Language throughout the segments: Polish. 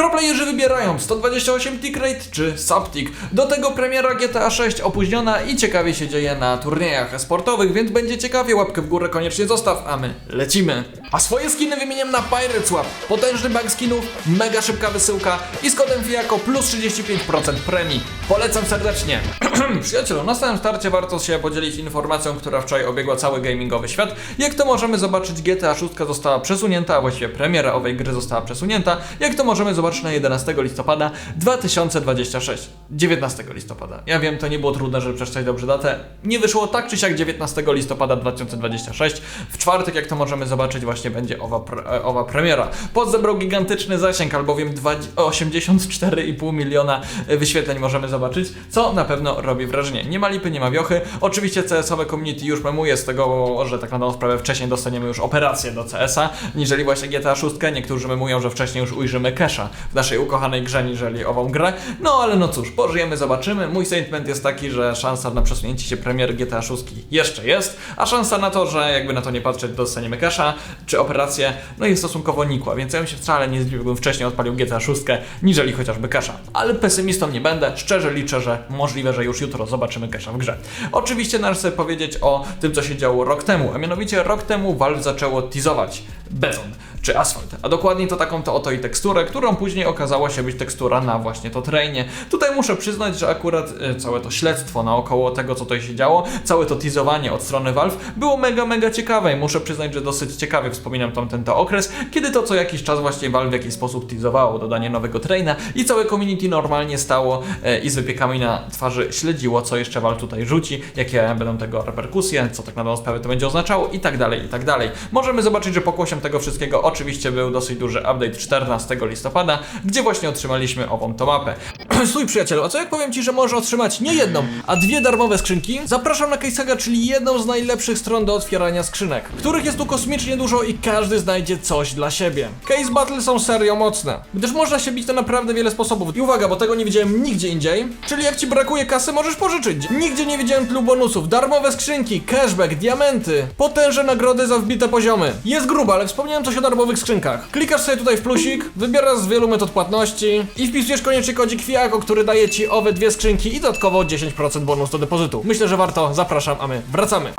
Proplayerzy wybierają 128 tick rate czy subtick. Do tego premiera GTA 6 opóźniona i ciekawie się dzieje na turniejach sportowych, więc będzie ciekawie, łapkę w górę koniecznie zostaw, a my lecimy. A swoje skiny wymieniam na Pirate Swap. Potężny bank skinów, mega szybka wysyłka i z kodem FIAKO plus 35% premii. Polecam serdecznie. Przyjacielu, na samym starcie warto się podzielić informacją, która wczoraj obiegła cały gamingowy świat. Jak to możemy zobaczyć, GTA 6 została przesunięta, a właściwie premiera owej gry została przesunięta. Jak to możemy zobaczyć na 11 listopada 2026. 19 listopada. Ja wiem, to nie było trudne, żeby przeczytać dobrze datę. Nie wyszło tak czy siak 19 listopada 2026. W czwartek, jak to możemy zobaczyć, właśnie będzie owa, pre, e, owa premiera. Pod zebrał gigantyczny zasięg, albowiem 20 84,5 miliona e, wyświetleń możemy zobaczyć, co na pewno robi wrażenie. Nie ma lipy, nie ma wiochy. Oczywiście CS-owe community już memuje z tego, że tak na dobrą sprawę wcześniej dostaniemy już operację do CS-a, niżeli właśnie GTA 6. Niektórzy memują, że wcześniej już ujrzymy Kesha w naszej ukochanej grze, niżeli ową grę. No ale no cóż, pożyjemy, zobaczymy. Mój statement jest taki, że szansa na przesunięcie się premiery GTA 6 jeszcze jest, a szansa na to, że jakby na to nie patrzeć, dostaniemy Kesha czy operację, no jest stosunkowo nikła, więc ja bym się wcale nie zdziwił, gdybym wcześniej odpalił GTA 6, niżeli chociażby Kesha. Ale pesymistą nie będę, szczerze liczę, że możliwe, że już jutro zobaczymy Kesha w grze. Oczywiście należy sobie powiedzieć o tym, co się działo rok temu, a mianowicie rok temu Valve zaczęło teasować Beton czy asfalt, a dokładniej to taką to oto i teksturę, którą później okazała się być tekstura na właśnie to terenie. Tutaj muszę przyznać, że akurat e, całe to śledztwo naokoło tego, co tutaj się działo, całe to teasowanie od strony Valve było mega, mega ciekawe i muszę przyznać, że dosyć ciekawie wspominam tamten to okres, kiedy to co jakiś czas właśnie Valve w jakiś sposób teasowało dodanie nowego traina i całe community normalnie stało e, i z wypiekami na twarzy śledziło, co jeszcze Valve tutaj rzuci, jakie będą tego reperkusje, co tak na dobrą sprawę to będzie oznaczało i tak dalej, i tak dalej. Możemy zobaczyć, że pokłosiem tego wszystkiego oczywiście był dosyć duży update 14 listopada, gdzie właśnie otrzymaliśmy ową to mapę. Stój przyjacielu, a co jak powiem Ci, że możesz otrzymać nie jedną, a dwie darmowe skrzynki? Zapraszam na CaseSaga, czyli jedną z najlepszych stron do otwierania skrzynek, których jest tu kosmicznie dużo i każdy znajdzie coś dla siebie. Case Battle są serio mocne, gdyż można się bić na naprawdę wiele sposobów. I uwaga, bo tego nie widziałem nigdzie indziej, czyli jak Ci brakuje kasy, możesz pożyczyć. Nigdzie nie widziałem tylu bonusów, darmowe skrzynki, cashback, diamenty, potężne nagrody za wbite poziomy. Jest grubo, ale wspomniałem coś o darmowych skrzynkach. Klikasz sobie tutaj w plusik, wybierasz z wielu metod płatności i wpisujesz koniecznie kodzik FIAKO, który daje Ci owe dwie skrzynki i dodatkowo 10% bonus do depozytu. Myślę, że warto, zapraszam, a my wracamy.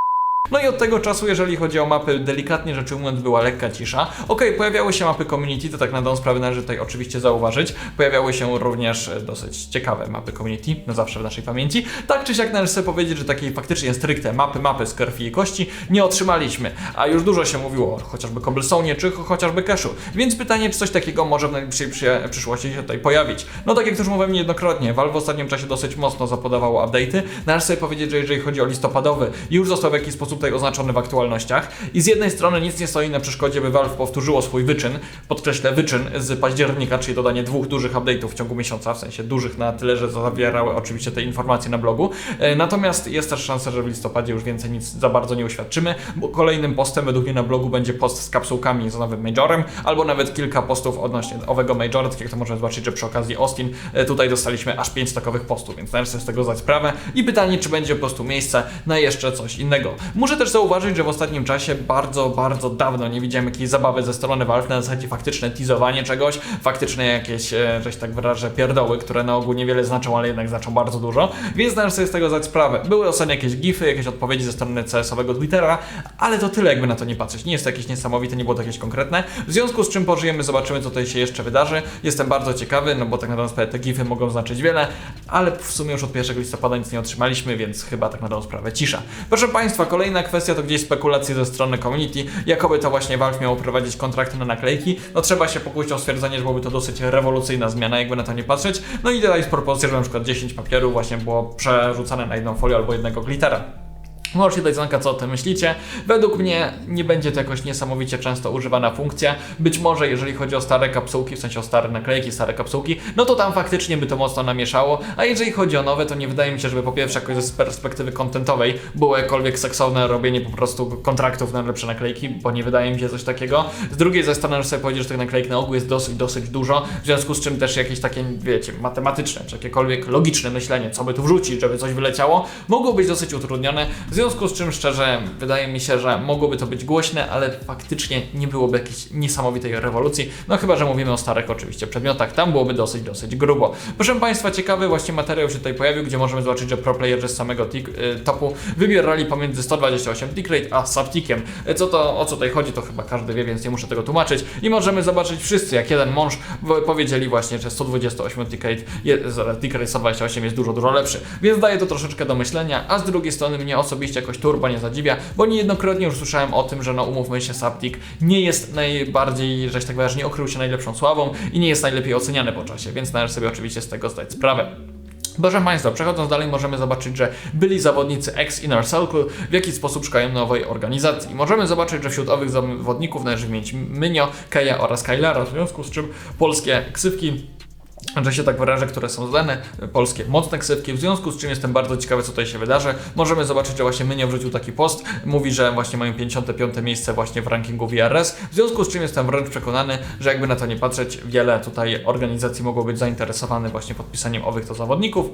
No i od tego czasu, jeżeli chodzi o mapy, delikatnie rzecz ujmując, była lekka cisza. Okej, pojawiały się mapy community, to tak na dobrą sprawę należy tutaj oczywiście zauważyć. Pojawiały się również e, dosyć ciekawe mapy community, no zawsze w naszej pamięci. Tak czy siak należy sobie powiedzieć, że takiej faktycznie stricte mapy, mapy z krwi i kości nie otrzymaliśmy. A już dużo się mówiło o chociażby Cobblestone'ie, czy cho- chociażby Cashu. Więc pytanie, czy coś takiego może w najbliższej przy- przyszłości się tutaj pojawić. No tak jak już mówiłem niejednokrotnie, Valve w ostatnim czasie dosyć mocno zapodawało update'y. Należy sobie powiedzieć, że jeżeli chodzi o listopadowy, już został w jakiś sposób tutaj oznaczony w aktualnościach. I z jednej strony nic nie stoi na przeszkodzie, by Valve powtórzyło swój wyczyn, podkreślę wyczyn z października, czyli dodanie dwóch dużych update'ów w ciągu miesiąca, w sensie dużych na tyle, że zawierały oczywiście te informacje na blogu. E, Natomiast jest też szansa, że w listopadzie już więcej nic za bardzo nie uświadczymy, bo kolejnym postem według mnie na blogu będzie post z kapsułkami z nowym Majorem, albo nawet kilka postów odnośnie owego Majora, tak jak to możemy zobaczyć, że przy okazji Austin e, tutaj dostaliśmy aż 5 takowych postów, więc należy sobie z tego zdać sprawę i pytanie, czy będzie po prostu miejsce na jeszcze coś innego. Muszę też zauważyć, że w ostatnim czasie bardzo, bardzo dawno nie widziałem jakiejś zabawy ze strony Valve na zasadzie faktyczne teasowanie czegoś, faktyczne jakieś, e, że się tak wyrażę, pierdoły, które na ogół niewiele znaczą, ale jednak znaczą bardzo dużo, więc należy sobie z tego zdać sprawę. Były ostatnio jakieś gify, jakieś odpowiedzi ze strony CS-owego Twittera, ale to tyle jakby na to nie patrzeć. Nie jest to jakieś niesamowite, nie było to jakieś konkretne. W związku z czym pożyjemy, zobaczymy co tutaj się jeszcze wydarzy. Jestem bardzo ciekawy, no bo tak naprawdę te gify mogą znaczyć wiele, ale w sumie już od 1 listopada nic nie otrzymaliśmy, więc chyba tak na dobrą sprawę cisza. Proszę Państwa, kolejna kwestia to gdzieś spekulacje ze strony community, jakoby to właśnie Valve miało prowadzić kontrakty na naklejki. No trzeba się pokusić o stwierdzenie, że byłoby to dosyć rewolucyjna zmiana, jakby na to nie patrzeć. No i tutaj jest propozycja, że na przykład 10 papierów właśnie było przerzucane na jedną folię albo jednego glittera. Możecie dać znaka, co o tym myślicie. Według mnie nie będzie to jakoś niesamowicie często używana funkcja. Być może jeżeli chodzi o stare kapsułki, w sensie o stare naklejki, stare kapsułki, no to tam faktycznie by to mocno namieszało. A jeżeli chodzi o nowe, to nie wydaje mi się, żeby po pierwsze jakoś z perspektywy kontentowej było jakkolwiek seksowne robienie po prostu kontraktów na lepsze naklejki, bo nie wydaje mi się coś takiego. Z drugiej ze strony, sobie powiedzieć, że tych naklejek na ogół jest dosyć, dosyć dużo, w związku z czym też jakieś takie, wiecie, matematyczne, czy jakiekolwiek logiczne myślenie, co by tu wrzucić, żeby coś wyleciało, mogło być dosyć utrudnione. Związku z czym szczerze wydaje mi się, że mogłoby to być głośne, ale faktycznie nie byłoby jakiejś niesamowitej rewolucji. No chyba, że mówimy o starych oczywiście przedmiotach, tam byłoby dosyć, dosyć grubo. Proszę Państwa, ciekawy właśnie materiał się tutaj pojawił, gdzie możemy zobaczyć, że pro playerzy z samego tik, y, topu wybierali pomiędzy 128 tick rate a subtickiem. Y, Co to, o co tutaj chodzi, to chyba każdy wie, więc nie muszę tego tłumaczyć. I możemy zobaczyć wszyscy, jak jeden mąż powiedzieli właśnie, że 128 tick rate, je, tick rate 128 jest dużo, dużo lepszy. Więc daje to troszeczkę do myślenia, a z drugiej strony mnie osobiście jakoś turbo nie zadziwia, bo niejednokrotnie już słyszałem o tym, że no umówmy się, Saptic nie jest najbardziej, że się tak wyraźnie, nie okrył się najlepszą sławą i nie jest najlepiej oceniany po czasie, więc należy sobie oczywiście z tego zdać sprawę. Proszę Państwa, przechodząc dalej możemy zobaczyć, że byli zawodnicy ex-Inner Circle w jaki sposób szukają nowej organizacji. Możemy zobaczyć, że wśród owych zawodników należy mieć Mynio, Keja oraz Kylara, w związku z czym polskie ksywki że się tak wyrażę, które są zdane, polskie mocne ksywki, w związku z czym jestem bardzo ciekawy, co tutaj się wydarzy. Możemy zobaczyć, że właśnie Mynio wrzucił taki post, mówi, że właśnie mają 55 miejsce właśnie w rankingu VRS, w związku z czym jestem wręcz przekonany, że jakby na to nie patrzeć, wiele tutaj organizacji mogło być zainteresowane właśnie podpisaniem owych to zawodników.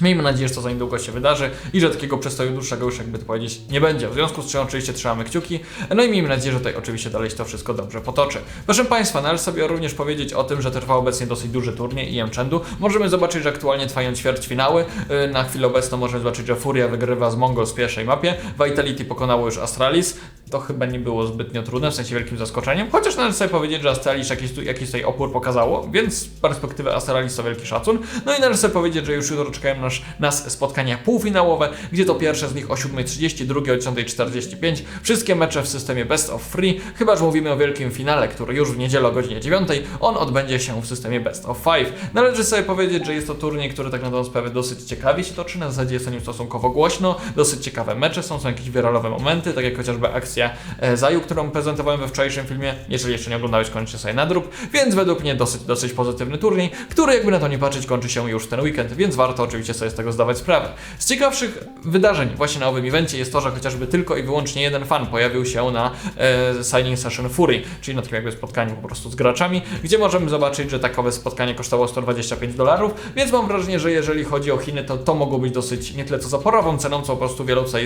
Miejmy nadzieję, że to za niedługo się wydarzy i że takiego przestoju dłuższego już jakby to powiedzieć nie będzie. W związku z czym oczywiście trzymamy kciuki. No i miejmy nadzieję, że tutaj oczywiście dalej się to wszystko dobrze potoczy. Proszę Państwa, należy sobie również powiedzieć o tym, że trwa obecnie dosyć duży turniej IM Chandu. Możemy zobaczyć, że aktualnie trwają ćwierćfinały. Yy, Na chwilę obecną możemy zobaczyć, że Furia wygrywa z Mongol w pierwszej mapie. Vitality pokonało już Astralis. To chyba nie było zbytnio trudne, w sensie wielkim zaskoczeniem. Chociaż należy sobie powiedzieć, że Astralis jakiś, tu- jakiś tutaj opór pokazało, więc z perspektywy Astralis to wielki szacun. No i należy sobie powiedzieć, że już jutro czekają nas, nas spotkania półfinałowe, gdzie to pierwsze z nich o 7.30, drugie o 10.45. Wszystkie mecze w systemie Best of Free, chyba że mówimy o wielkim finale, który już w niedzielę o godzinie 9. On odbędzie się w systemie Best of Five. Należy sobie powiedzieć, że jest to turniej, który tak na dobrą sprawę dosyć ciekawie się toczy, na zasadzie jest o nim stosunkowo głośno, dosyć ciekawe mecze są, są jakieś wiralowe momenty, tak jak chociażby akcja e, Zaju, którą prezentowałem we wczorajszym filmie. Jeżeli jeszcze nie oglądałeś, kończy sobie nadrób, więc według mnie dosyć, dosyć pozytywny turniej, który jakby na to nie patrzeć kończy się już ten weekend, więc warto oczywiście sobie z tego zdawać sprawę. Z ciekawszych wydarzeń właśnie na owym evencie jest to, że chociażby tylko i wyłącznie jeden fan pojawił się na e, Signing Session Fury, czyli na takim jakby spotkaniu po prostu z graczami, gdzie możemy zobaczyć, że takowe spotkanie kosztowało 125 dolarów, więc mam wrażenie, że jeżeli chodzi o Chiny, to to mogło być dosyć nie tyle co zaporową ceną, co po prostu wielu tutaj,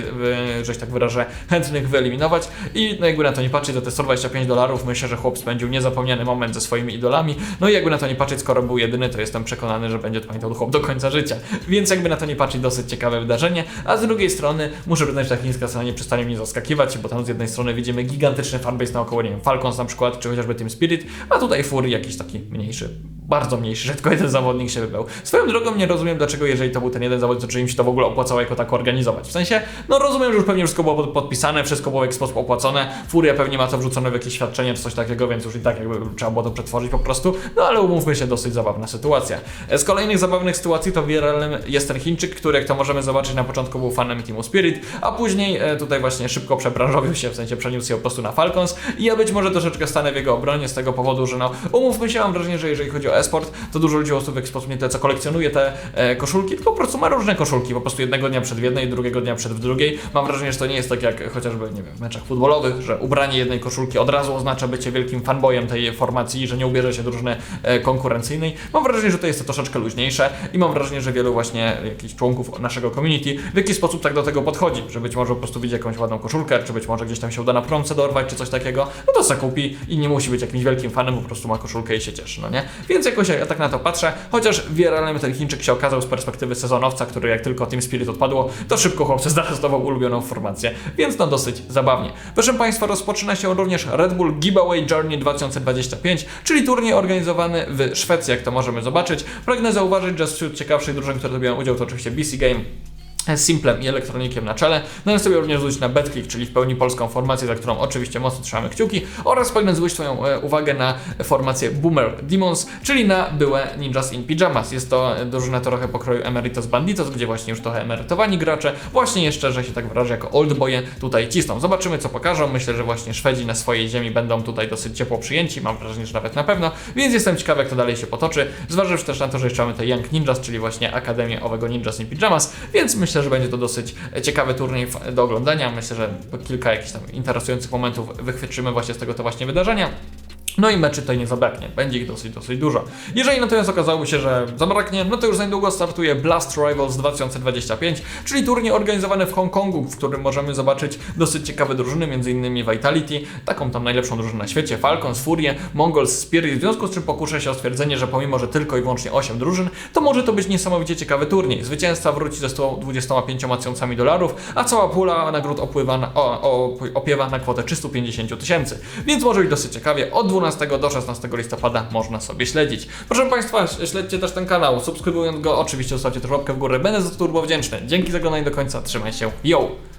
e, że się tak wyrażę, chętnych wyeliminować i no jakby na to nie patrzeć, za te 125 dolarów myślę, że chłop spędził niezapomniany moment ze swoimi idolami, no i jakby na to nie patrzeć, skoro był jedyny, to jestem przekonany, że będzie to pamiętał chłop do końca życia, więc jakby na to nie patrzeć, dosyć ciekawe wydarzenie, a z drugiej strony muszę przyznać, że ta chińska scena nie przestanie mnie zaskakiwać, bo tam z jednej strony widzimy gigantyczny fanbase naokoło, nie wiem, Falcons na przykład, czy chociażby Team Spirit, a tutaj Fury jakiś taki mniejszy, bardzo mniejszy, że tylko jeden zawodnik się wybrał. Swoją drogą nie rozumiem, dlaczego jeżeli to był ten jeden zawodnik, to czy im się to w ogóle opłacało jako tak organizować. W sensie, no rozumiem, że już pewnie wszystko było pod- podpisane, wszystko było w jakiś opłacone, Furia pewnie ma to wrzucone w jakieś świadczenie czy coś takiego, więc już i tak jakby trzeba było to przetworzyć po prostu, no ale umówmy się, dosyć zabawna sytuacja. E, Z kolejnych zabawnych sytuacji to wiralem jest ten Chińczyk, który jak to możemy zobaczyć na początku był fanem Teamu Spirit, a później e, tutaj właśnie szybko przebranżowił się, w sensie przeniósł się po prostu na Falcons i ja być może troszeczkę stanę w jego obronie z tego powodu, że no umówmy się, mam wrażenie, że jeżeli chodzi o e-sport, to dużo ludzi prostu w jakiś sposób nie tyle co kolekcjonuje te e, koszulki, tylko po prostu ma różne koszulki, po prostu jednego dnia przed w jednej, drugiego dnia przed w drugiej. Mam wrażenie, że to nie jest tak jak chociażby, nie wiem, w meczach futbolowych, że ubranie jednej koszulki od razu oznacza bycie wielkim fanboyem tej formacji, że nie ubierze się drużyny e, konkurencyjnej. Mam wrażenie, że to jest to troszeczkę luźniejsze i mam wrażenie, że wielu właśnie jakichś członków naszego community w jakiś sposób tak do tego podchodzi, że być może po prostu widzi jakąś ładną koszulkę, czy być może gdzieś tam się uda na promce dorwać, czy coś takiego, no to se kupi i nie musi być jakimś wielkim fanem, po prostu ma koszulkę i się cieszy, no nie? Więc jakoś ja tak na to patrzę, chociaż wiralem ten Chińczyk się okazał z perspektywy sezonowca, który jak tylko Team Spirit odpadło, to szybko chłopcy zdecydował ulubioną formację, więc no dosyć zabawnie. Proszę Państwa, rozpoczyna się również Red Bull Giveaway Journey 2025, czyli turniej organizowany w Szwecji, jak to możemy zobaczyć. Pragnę zauważyć, że wśród ciekawszych drużyn, które robią udział, to oczywiście BC Game, Simplem i Elektronikiem na czele. Należy sobie również zwrócić na BetClick, czyli w pełni polską formację, za którą oczywiście mocno trzymamy kciuki oraz pragnę zwrócić Twoją e, uwagę na formację Boomer Demons, czyli na byłe Ninjas in Pyjamas. Jest to e, drużyna trochę pokroju Emeritus Banditos, gdzie właśnie już trochę emerytowani gracze, właśnie jeszcze, że się tak wyrażę, jako oldboye tutaj cisną. Zobaczymy, co pokażą. Myślę, że właśnie Szwedzi na swojej ziemi będą tutaj dosyć ciepło przyjęci, mam wrażenie, że nawet na pewno, więc jestem ciekawy, jak to dalej się potoczy, zważywszy też na to, że jeszcze mamy te Young Ninjas, czyli właśnie Akademię owego Ninjas in Pyjamas, więc myślę, że będzie to dosyć ciekawy turniej do oglądania. Myślę, że kilka jakichś tam interesujących momentów wychwytrzymy właśnie z tego to właśnie wydarzenia. No i meczy tutaj nie zabraknie, będzie ich dosyć, dosyć dużo. Jeżeli natomiast okazałoby się, że zabraknie, no to już za niedługo startuje Blast Rivals 2025, czyli turniej organizowany w Hongkongu, w którym możemy zobaczyć dosyć ciekawe drużyny, m.in. Vitality, taką tam najlepszą drużynę na świecie, Falcons, Furie, Mongols, Spirit, w związku z czym pokuszę się o stwierdzenie, że pomimo, że tylko i wyłącznie 8 drużyn, to może to być niesamowicie ciekawy turniej. Zwycięzca wróci ze 125 tysiącami dolarów, a cała pula nagród opływa na, o, o, opiewa na kwotę 350 tysięcy. Więc może być dosyć ciekawie. Od 12 do 16 listopada można sobie śledzić. Proszę Państwa, śledźcie też ten kanał, subskrybując go, oczywiście zostawcie też łapkę w górę, będę za to turbo wdzięczny. Dzięki za oglądanie do końca, trzymaj się, yo!